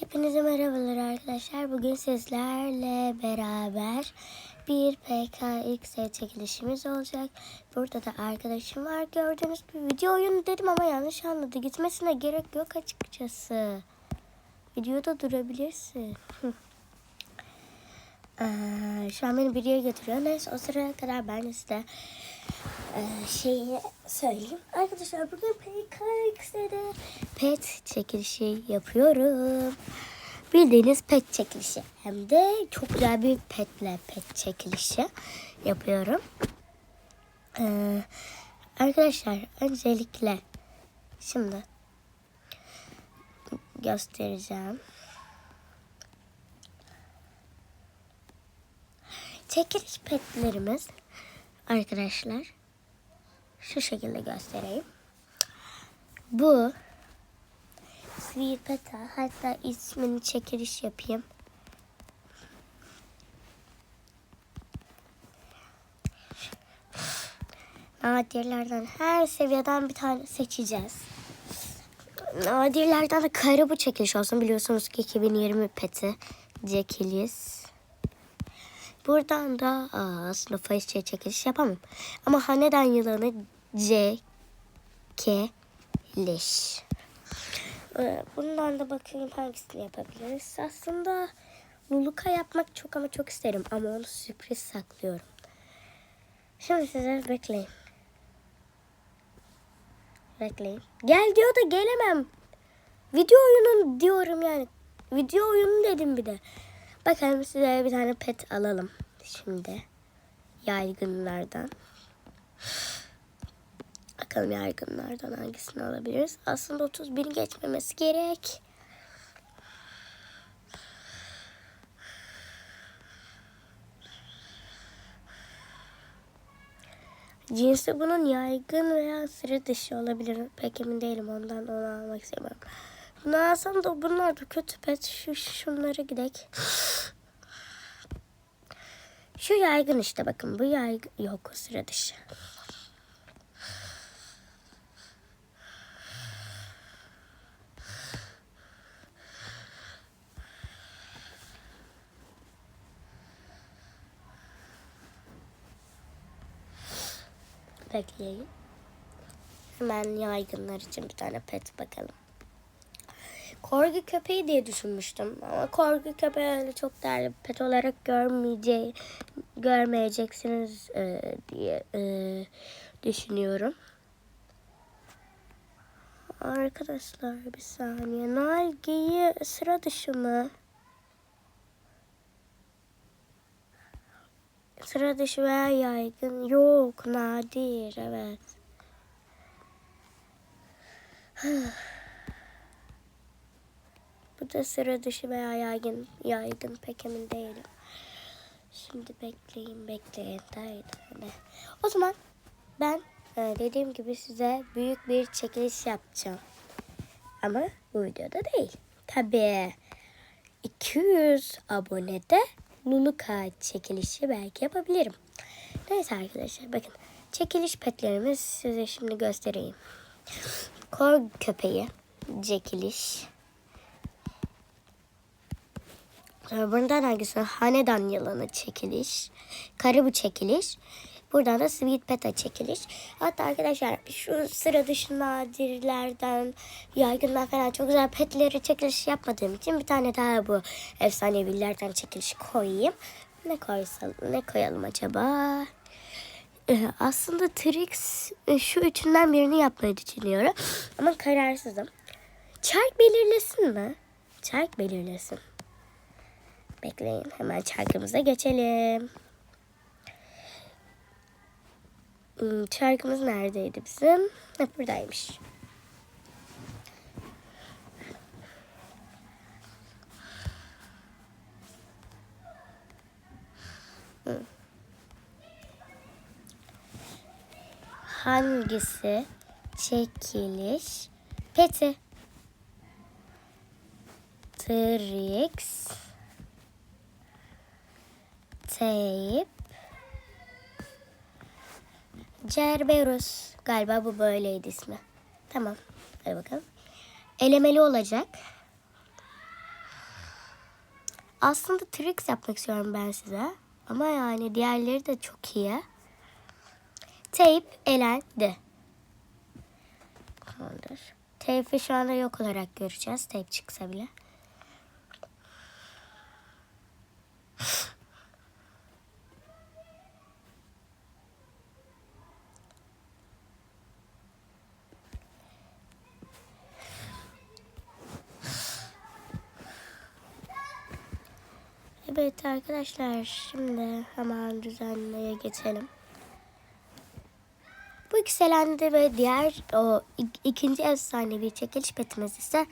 Hepinize merhabalar arkadaşlar. Bugün sizlerle beraber bir PKX'e çekilişimiz olacak. Burada da arkadaşım var. Gördüğünüz bir video oyunu dedim ama yanlış anladı. Gitmesine gerek yok açıkçası. Videoda durabilirsin. Ee, şu an beni bir yere götürüyor. Neyse o sıraya kadar ben size şeyi söyleyeyim. Arkadaşlar bugün PKX'de de pet çekilişi yapıyorum. Bildiğiniz pet çekilişi. Hem de çok güzel bir petle pet çekilişi yapıyorum. Ee, arkadaşlar öncelikle şimdi göstereceğim. Çekiliş petlerimiz arkadaşlar şu şekilde göstereyim. Bu Sweet hatta ismini çekiliş yapayım. Nadirlerden her seviyeden bir tane seçeceğiz. Nadirlerden de karı bu çekiliş olsun. Biliyorsunuz ki 2020 peti çekiliş. Buradan da aa, aslında faizçiye çekiliş yapamam. Ama haneden yılanı C K leş. Ee, Bundan da bakayım hangisini yapabiliriz. Aslında Luluka yapmak çok ama çok isterim. Ama onu sürpriz saklıyorum. Şimdi size bekleyin. Bekleyin. Gel diyor da gelemem. Video oyunu diyorum yani. Video oyunu dedim bir de. Bakalım size bir tane pet alalım. Şimdi yaygınlardan. Bakalım yaygınlardan hangisini alabiliriz. Aslında 30 bin geçmemesi gerek. Cinsi bunun yaygın veya sıra dışı olabilir. Pek emin değilim ondan onu almak istemiyorum. Bunu alsam da bunlar da kötü pet. Şu şunlara gidek. Şu yaygın işte bakın. Bu yaygın. Yok sıra dışı. Bekleyin. Hemen yaygınlar için bir tane pet bakalım. Korgi köpeği diye düşünmüştüm ama korgi köpeği öyle çok değerli pet olarak görmeyece görmeyeceksiniz e, diye e, düşünüyorum. Arkadaşlar bir saniye. Nalgeyi sıra dışı mı? Sıra dışı veya yaygın. Yok nadir evet. Bu da sıra dışı veya yaygın. Yaygın pek emin değilim. Şimdi bekleyin bekleyin. Haydi. O zaman ben e, dediğim gibi size büyük bir çekiliş yapacağım. Ama bu videoda değil. Tabii 200 abonede Luluka çekilişi belki yapabilirim. Neyse arkadaşlar bakın. Çekiliş petlerimiz size şimdi göstereyim. Kor köpeği çekiliş. Sonra bundan hangisi? Hanedan yılanı çekiliş. Karibu çekiliş. Buradan da Sweet Peta çekiliş. Hatta arkadaşlar şu sıra dışı nadirlerden, yaygınlar falan çok güzel petleri çekiliş yapmadığım için bir tane daha bu efsanevilerden çekiliş koyayım. Ne koysam, ne koyalım acaba? Ee, aslında Trix e, şu üçünden birini yapmayı düşünüyorum. Ama kararsızım. Çark belirlesin mi? Çark belirlesin. Bekleyin hemen çarkımıza geçelim. Çarkımız neredeydi bizim? Hep buradaymış. Hangisi çekiliş peti? Trix Teyip Cerberus. Galiba bu böyleydi ismi. Tamam. Hadi bakalım. Elemeli olacak. Aslında tricks yapmak istiyorum ben size. Ama yani diğerleri de çok iyi. Tape elendi. Tamamdır. Tape'i şu anda yok olarak göreceğiz. Tape çıksa bile. Evet arkadaşlar şimdi hemen düzenleye geçelim. Bu yükselendi ve diğer o ik- ikinci efsanevi çekiliş betimiz ise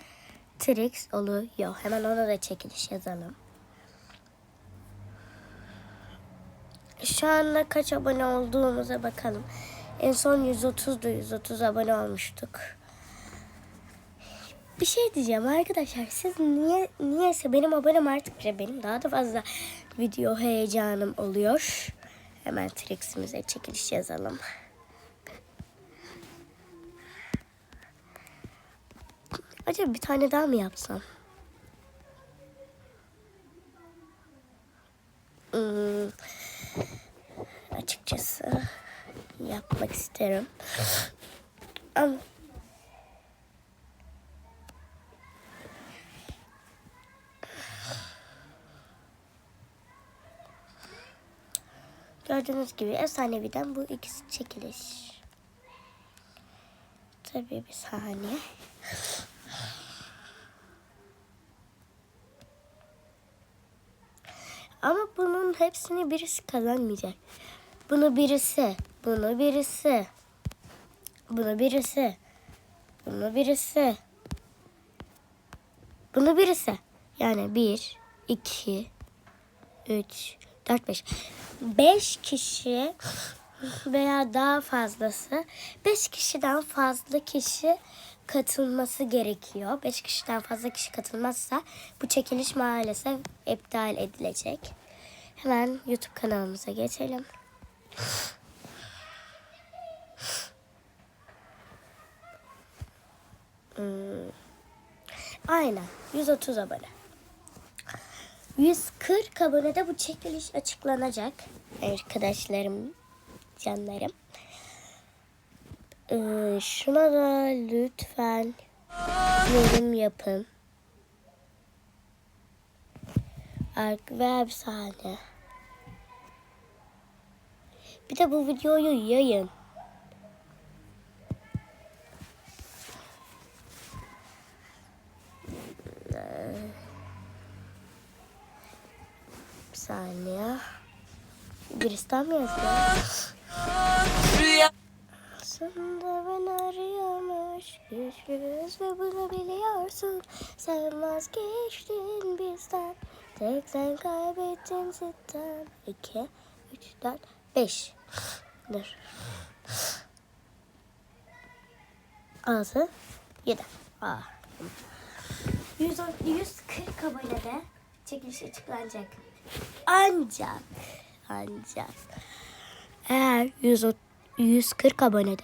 Trix oluyor. Hemen ona da çekiliş yazalım. Şu anda kaç abone olduğumuza bakalım. En son 130'du 130 abone olmuştuk. Bir şey diyeceğim arkadaşlar. Siz niye niyeyse benim abonem arttıkça benim daha da fazla video heyecanım oluyor. Hemen Trix'imize çekiliş yazalım. Acaba bir tane daha mı yapsam? Hmm, açıkçası yapmak isterim. Ama Gördüğünüz gibi efsaneviden bu ikisi çekiliş. Tabii bir saniye. Ama bunun hepsini birisi kazanmayacak. Bunu birisi, bunu birisi, bunu birisi, bunu birisi, bunu birisi. Yani bir, iki, üç, dört, beş. Beş kişi veya daha fazlası, beş kişiden fazla kişi katılması gerekiyor. Beş kişiden fazla kişi katılmazsa bu çekiliş maalesef iptal edilecek. Hemen YouTube kanalımıza geçelim. Hmm. Aynen 130 abone. 140 abonede bu çekiliş açıklanacak. Arkadaşlarım, canlarım. Ee, şuna da lütfen yorum yapın. Ark ve saniye. Bir de bu videoyu yayın. Bir saniye. Mı yazıyor? Aslında ben arıyormuş. Güçlüyüz ve bunu biliyorsun. Sen vazgeçtin bizden. Tek sen kaybettin cidden İki, üç, dört, beş. Dur. Altı, yedi. Aa. 110, 140 abonede çekiliş açıklanacak. Ancak, ancak eğer 100, 140 abonede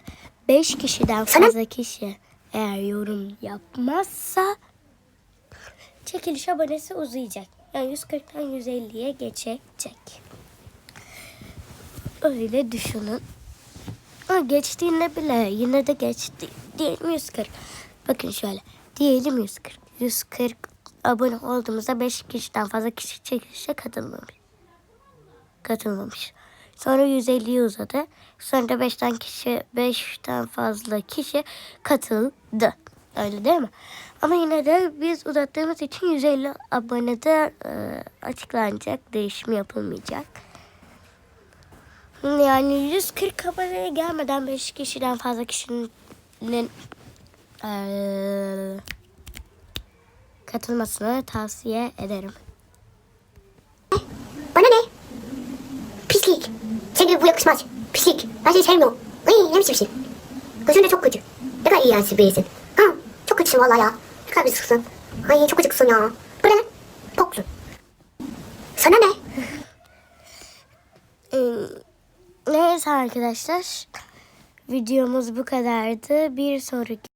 5 kişiden fazla kişi eğer yorum yapmazsa çekiliş abonesi uzayacak. Yani 140'tan 150'ye geçecek. Öyle düşünün. Ama geçtiğinde bile yine de geçti. Diyelim 140. Bakın şöyle. Diyelim 140. 140 abone olduğumuzda 5 kişiden fazla kişi çekilişe katılmamış. Katılmamış. Sonra 150'yi uzadı. Sonra da 5'ten kişi 5'ten fazla kişi katıldı. Öyle değil mi? Ama yine de biz uzattığımız için 150 abonede e, açıklanacak. Değişim yapılmayacak. Yani 140 aboneye gelmeden 5 kişiden fazla kişinin eee, katılmasını tavsiye ederim. Bana ne? Pislik. Senin bu yakışmaz. Pislik. Ben seni sevmiyorum. Ay ne biçim şey. Gözün de çok kötü. Ne kadar iğrenç birisin. Ha, çok kötüsün vallahi ya. Ne kadar pisliksin. Ay çok acıksın ya. Bu ne? lan? Toksun. Sana ne? Ee, neyse arkadaşlar. Videomuz bu kadardı. Bir sonraki